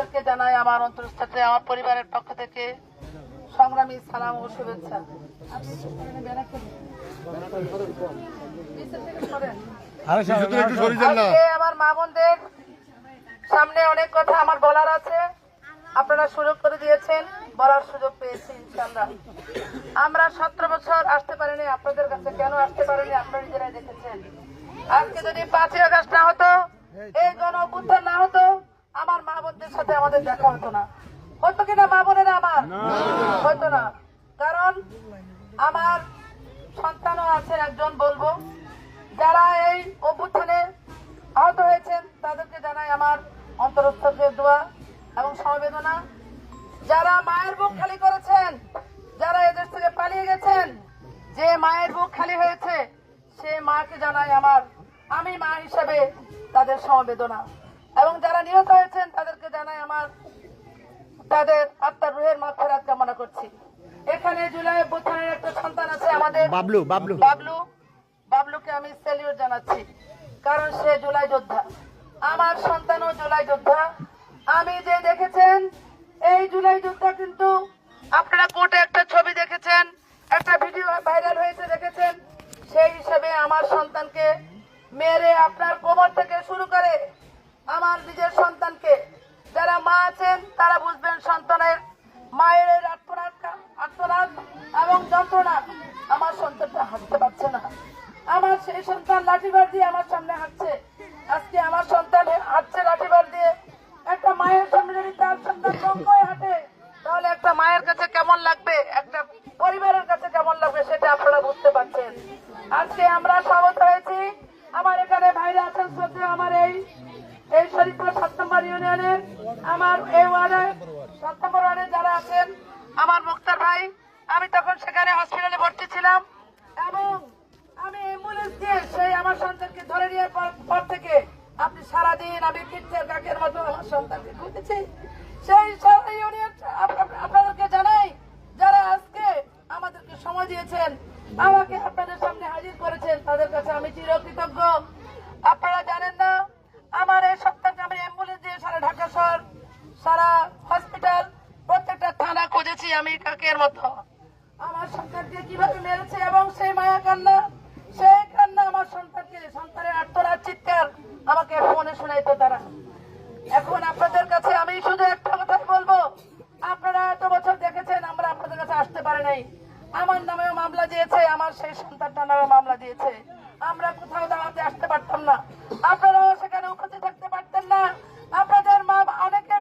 আপনাদেরকে জানাই আমার অন্তরস্থতে আমার পরিবারের পক্ষ থেকে সংগ্রামী সালাম ও শুভেচ্ছা। আমার মা বোনদের সামনে অনেক কথা আমার বলার আছে। আপনারা সুযোগ করে দিয়েছেন বলার সুযোগ পেয়েছি ইনশাল্লাহ আমরা সতেরো বছর আসতে পারিনি আপনাদের কাছে কেন আসতে পারিনি আপনারা নিজেরাই দেখেছেন। আজকে যদি পাঁচই আগস্ট না হতো এই গণ অভ্যুত্থান না হতো আমার সাথে আমাদের দেখা হতো না। হতো কিনা মা বোনেরা আমার? হতো না। কারণ আমার সন্তানও আছে একজন বলব। যারা এই অভ্যুত্থানে আহত হয়েছেন তাদেরকে জানাই আমার অন্তরস্থকে দোয়া এবং সমবেদনা। যারা মায়ের বুক খালি করেছেন যারা এদেশ থেকে পালিয়ে গেছেন যে মায়ের বুক খালি হয়েছে সে মাকে জানাই আমার আমি মা হিসেবে তাদের সমবেদনা। এবং যারা নিহত হয়েছেন তাদেরকে জানাই আমার তাদের আত্মার রুহের মাফেরাত কামনা করছি। এখানে জুলাই অভ্যুত্থানের একটা সন্তান আছে আমাদের। বাবলু বাবলু। বাবলু বাবলুকে আমি স্যালিউট জানাচ্ছি কারণ সে জুলাই যোদ্ধা। আমার সন্তানও জুলাই যোদ্ধা। আমি যে দেখেছেন এই জুলাই যোদ্ধা কিন্তু আপনারা কোর্টে একটা ছবি দেখেছেন একটা ভিডিও ভাইরাল হয়েছে দেখেছেন। সেই হিসেবে আমার সন্তানকে মেরে আপনার কোমর থেকে শুরু করে আমার নিজের সন্তানকে। যারা মা আছেন, তারা বুঝবেন সন্তানের মায়ের আত্মনাদ এবং যন্ত্রণা আমার সন্তানটা হাঁটতে পারছে না। আমার সেই সন্তান লাঠিবার দিয়ে আমার সামনে হাঁটছে। আজকে আমার সন্তান হাঁটছে লাঠিবার দিয়ে। একটা মায়ের সামনে যদি তার সন্তান লঙ্কায় হাঁটে, তাহলে একটা মায়ের কাছে কেমন লাগবে? একটা পরিবারের কাছে কেমন লাগবে সেটা আপনারা বুঝতে পারছেন। আজকে আমরা সহমত হয়েছি আমার এখানে ভাইরা আছেন শ্রদ্ধা আমার এই এই শরীফপুর সাত নম্বর ইউনিয়নের আমার এই ওয়ার্ডে, সাত নম্বর ওয়ার্ডে যারা আছেন, আমার মুক্তার ভাই, আমি তখন সেখানে হসপিটালে ভর্তি ছিলাম এবং আমি অ্যাম্বুলেন্স দিয়ে সেই আমার সন্তানকে ধরে নেওয়ার পর থেকে আপনি সারাদিন আমি কিচ্ছের কাকের মতো আমার সন্তানকে খুঁজেছি সেই ইউনিয়ন, আপ- আপ- আপনাদেরকে জানাই, যারা আজকে আমাদেরকে সময় দিয়েছেন, আমাকে আপনাদের সামনে হাজির করেছেন, তাদের কাছে আমি চিরকৃতজ্ঞ। আপনারা জানেন খুঁজেছি আমি কাকের মতো। আমার সন্তানকে কীভাবে মেরেছে এবং সেই মায়া কান্না? সেই কান্না আমার সন্তানকে, সন্তানের আত্মরা চিৎকার আমাকে ফোনে শোনাইতো তারা। এখন আপনাদের কাছে আমি শুধু একটা কথাই বলব। আপনারা এত বছর দেখেছেন, আমরা আপনাদের কাছে আসতে পারে নাই। আমার নামেও মামলা দিয়েছে, আমার সেই সন্তানটার নামেও মামলা দিয়েছে। আমরা কোথাও দাঁড়াতে আসতে পারতাম না।